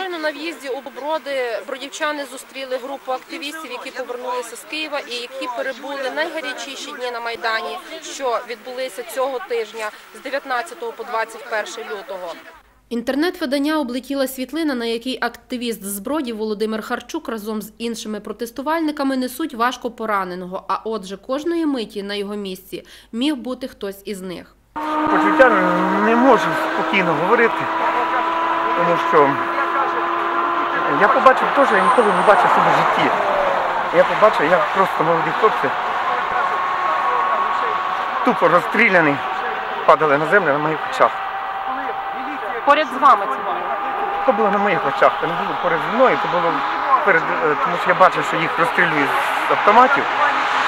Щойно на в'їзді у Боброди бродівчани зустріли групу активістів, які повернулися з Києва і які перебули найгарячіші дні на Майдані, що відбулися цього тижня з 19 по 21 лютого. Інтернет-видання облетіла світлина, на якій активіст з Бродів Володимир Харчук разом з іншими протестувальниками несуть важко пораненого. А отже, кожної миті на його місці міг бути хтось із них. Почуття не можу спокійно говорити, тому що я побачив те, що я ніколи не бачив в своєму житті. Я побачив, як просто молоді хлопці тупо розстріляні, падали на землю на моїх очах. Поряд з вами це було. Це було на моїх очах, це не було перед мною, це було перед, е, тому що я бачив, що їх розстрілюють з автоматів,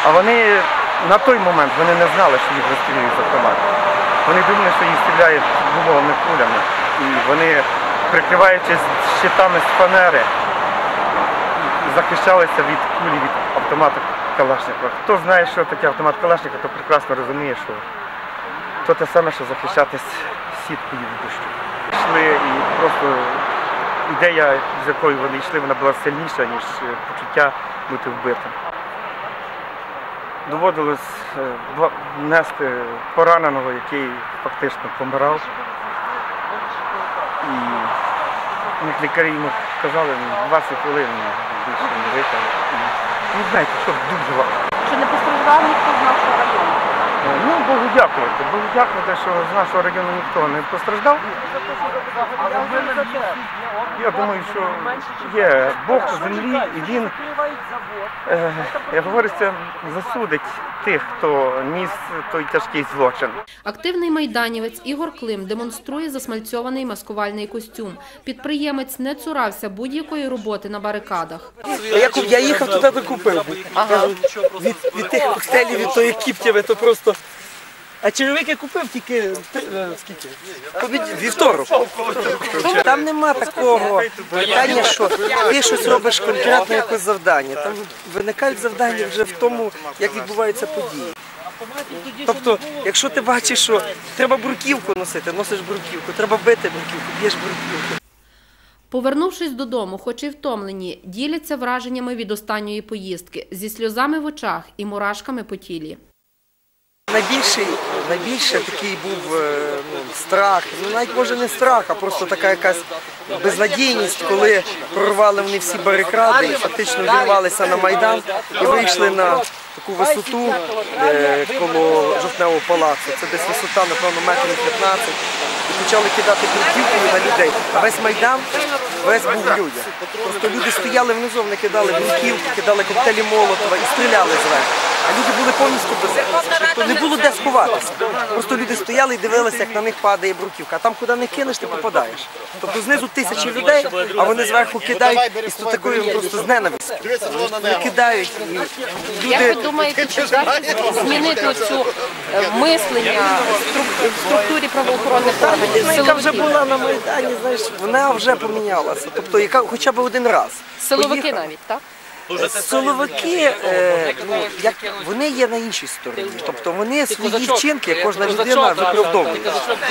а вони на той момент вони не знали, що їх розстрілюють з автоматів. Вони думали, що їх стріляють гумовими кулями. І вони, прикриваючись щитами з фанери, захищалися від кулі від автомата Калашникова. Хто знає, що таке автомат Калашникова, то прекрасно розуміє, що то те саме, що захищатись сіткою від дощу. Йшли і просто ідея, з якою вони йшли, вона була сильніша, ніж е, почуття бути вбитим. Доводилось е, нести пораненого, який фактично помирав. І як лікарі йому казали, «Ну, 20 хвилин більше не витягне. І, Ну, знаєте, що дуже важко. Чи не постраждав ніхто з нашого району? Ну, Богу дякувати. Богу дякувати, що з нашого району ніхто не постраждав. Я думаю, що є Бог землі, і він, е, як говориться, засудить тих, хто ніс той тяжкий злочин. Активний майданівець Ігор Клим демонструє засмальцьований маскувальний костюм. Підприємець не цурався будь-якої роботи на барикадах. Я, я їхав туди, докупив. Ага. Від, від тих коктейлів, від тої кіптєви, то просто. А черевики купив тільки е, скільки? Побід- Вівторок. Там нема такого питання, що ти щось робиш конкретно якесь завдання. Там виникають завдання вже в тому, як відбуваються події. Тобто, якщо ти бачиш, що треба бурківку носити, носиш бурківку, треба бити бурківку, б'єш бурківку. Повернувшись додому, хоч і втомлені, діляться враженнями від останньої поїздки зі сльозами в очах і мурашками по тілі. Найбільший, найбільше такий був е, ну, страх, ну навіть може не страх, а просто така якась безнадійність, коли прорвали вони всі барикади і фактично вірвалися на Майдан і вийшли на таку висоту е, коло жовтневого палацу. Це десь висота, напевно, метрів 15. І почали кидати бруківкою на людей. А весь Майдан весь був в. Просто люди стояли внизу, вони кидали бруківки, кидали коктейлі Молотова і стріляли зверху. А люди були повністю без Тобто не було де сховатися. Просто люди стояли і дивилися, як на них падає бруківка. А там, куди не кинеш, ти попадаєш. Тобто знизу тисячі людей, а вони зверху кидають із то такою просто з ненавистю. Вони кидають. І Як люди ви думаєте, чи вдасться змінити цю е, мислення в структурі правоохоронних органів? Ну, яка вже Силовиків? була на Майдані, знаєш, вона вже помінялася. Тобто, яка хоча б один раз. Силовики навіть, так? Силовики, е, ну, як, вони є на іншій стороні. Тобто вони свої вчинки, кожна людина виправдовує.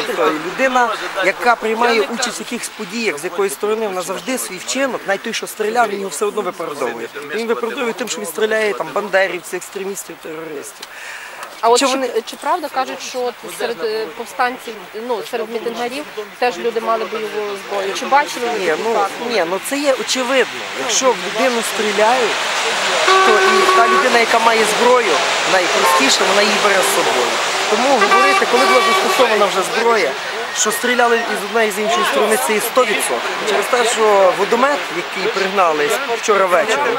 Тобто людина, яка приймає участь в якихось подіях, з якої сторони вона завжди свій вчинок, навіть той, що стріляв, він його все одно виправдовує. Він виправдовує тим, що він стріляє там бандерівців, екстремістів, терористів. А от Чи вони- чи правда кажуть, що от серед е, повстанців, ну серед мітингарів теж люди мали бойову зброю? Чи бачили ви Ні, такі ну факти? ні, ну це є очевидно. Якщо в людину стріляють, то і та людина, яка має зброю, найпростіше, вона її бере з собою. Тому говорити, коли була застосована вже зброя, що стріляли із однієї і з іншої сторони, це є 100%. Через те, що водомет, який пригнали вчора ввечері,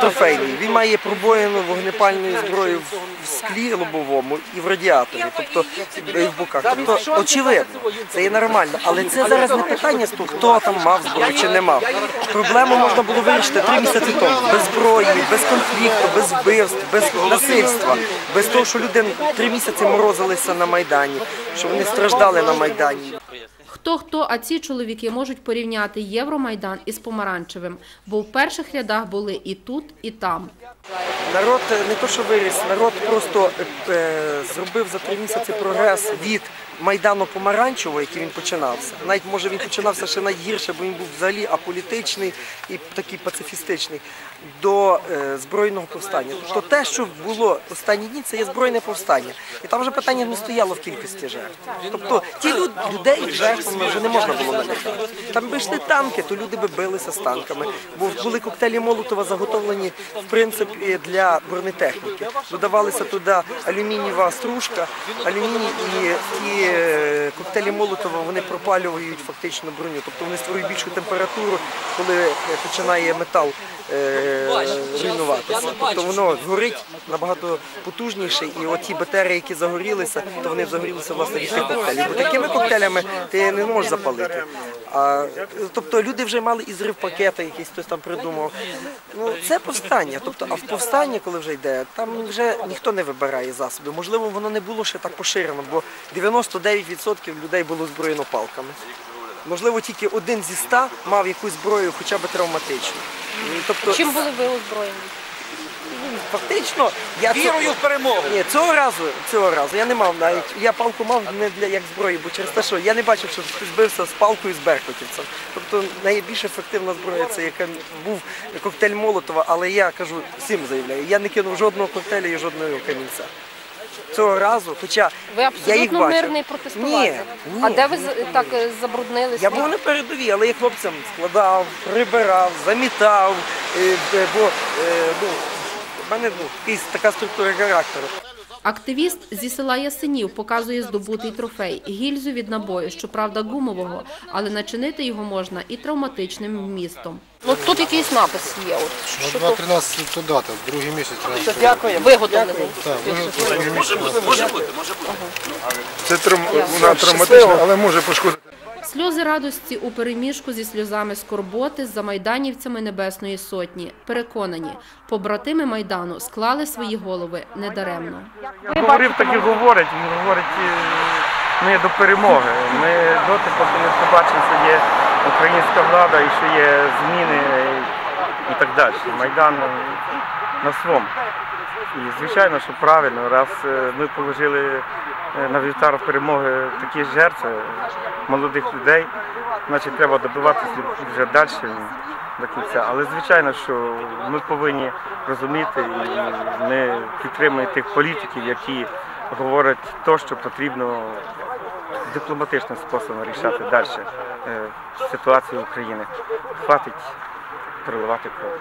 трофейний, він має пробоїну вогнепальною зброєю в склі лобовому і в радіаторі, тобто і в боках. Тобто, очевидно, це є нормально. Але це зараз не питання хто там мав зброю чи не мав. Проблему можна було вирішити три місяці тому. Без зброї, без конфлікту, без вбивств, без насильства, без того, що люди три місяці морозилися на Майдані, що вони страждали на Майдані. da Хто хто, а ці чоловіки можуть порівняти Євромайдан із помаранчевим, бо в перших рядах були і тут, і там. Народ не то, що виріс, народ просто е, е, зробив за три місяці прогрес від Майдану помаранчевого, який він починався. Навіть може він починався ще найгірше, бо він був взагалі аполітичний і такий пацифістичний до е, збройного повстання. Тобто те, що було останні дні, це є збройне повстання. І там вже питання не стояло в кількості жертв. Тобто ті люд, людей жертвами вже не можна було налякати. Там би йшли танки, то люди би билися з танками. Бо були коктейлі Молотова заготовлені в принципі для бронетехніки. Додавалися туди алюмінієва стружка, алюміній і, і е, коктейлі Молотова вони пропалюють фактично броню. Тобто вони створюють більшу температуру, коли е, починає метал е, руйнуватися. Тобто воно горить набагато потужніше, і оті батареї, які загорілися, то вони загорілися власне від тих коктейлів. Бо такими коктейлями ти не можеш запалити. А, тобто люди вже мали і зрив пакета, якийсь хтось там придумав. Ну це повстання. Тобто, а в повстання, коли вже йде, там вже ніхто не вибирає засоби. Можливо, воно не було ще так поширено, бо 99% людей було озброєно палками. Можливо, тільки один зі ста мав якусь зброю, хоча б травматичну. Тобто, Чим були ви озброєні? Фактично, я вірою в перемогу. Ні, цього разу, цього разу я не мав навіть. Я палку мав не для як зброї, бо через те, що я не бачив, що хтось бився з палкою з беркутівцем. Тобто найбільш ефективна зброя це яка був коктейль Молотова, але я кажу, всім заявляю, я не кинув жодного коктейля і жодного камінця. Цього разу, хоча Ви я їх бачив. мирний протестувальник. Ні, ні. А де ви з- так е, забруднилися? Я був на передовій, але я хлопцям складав, прибирав, замітав, е, е, бо ну, в мене ну, якась така структура характеру. Активіст зі села Ясенів показує здобутий трофей гільзу від набою, щоправда, гумового, але начинити його можна і травматичним вмістом. Ну тут якийсь напис є. От, Ну, що тут 13 то дата, другий місяць. треба. Дякую. виготовлений. Так, виготовлений місяць. Це трам... вона травматична, але може пошкодити. Сльози радості у переміжку зі сльозами скорботи за майданівцями Небесної Сотні. Переконані, побратими Майдану склали свої голови недаремно. Говорив, так і говорить. Він говорить е, ми до перемоги. Ми доти, поки не побачимо, що є українська влада і що є зміни і, і так далі. Майдан е, на своєму. І звичайно, що правильно, раз е, ми положили е, на вівтар перемоги такі жертви молодих людей, значить треба добиватися вже далі до кінця. Але звичайно, що ми повинні розуміти і ми підтримуємо тих політиків, які говорять те, що потрібно дипломатичним способом рішати далі е, ситуацію України. Хватить переливати кров.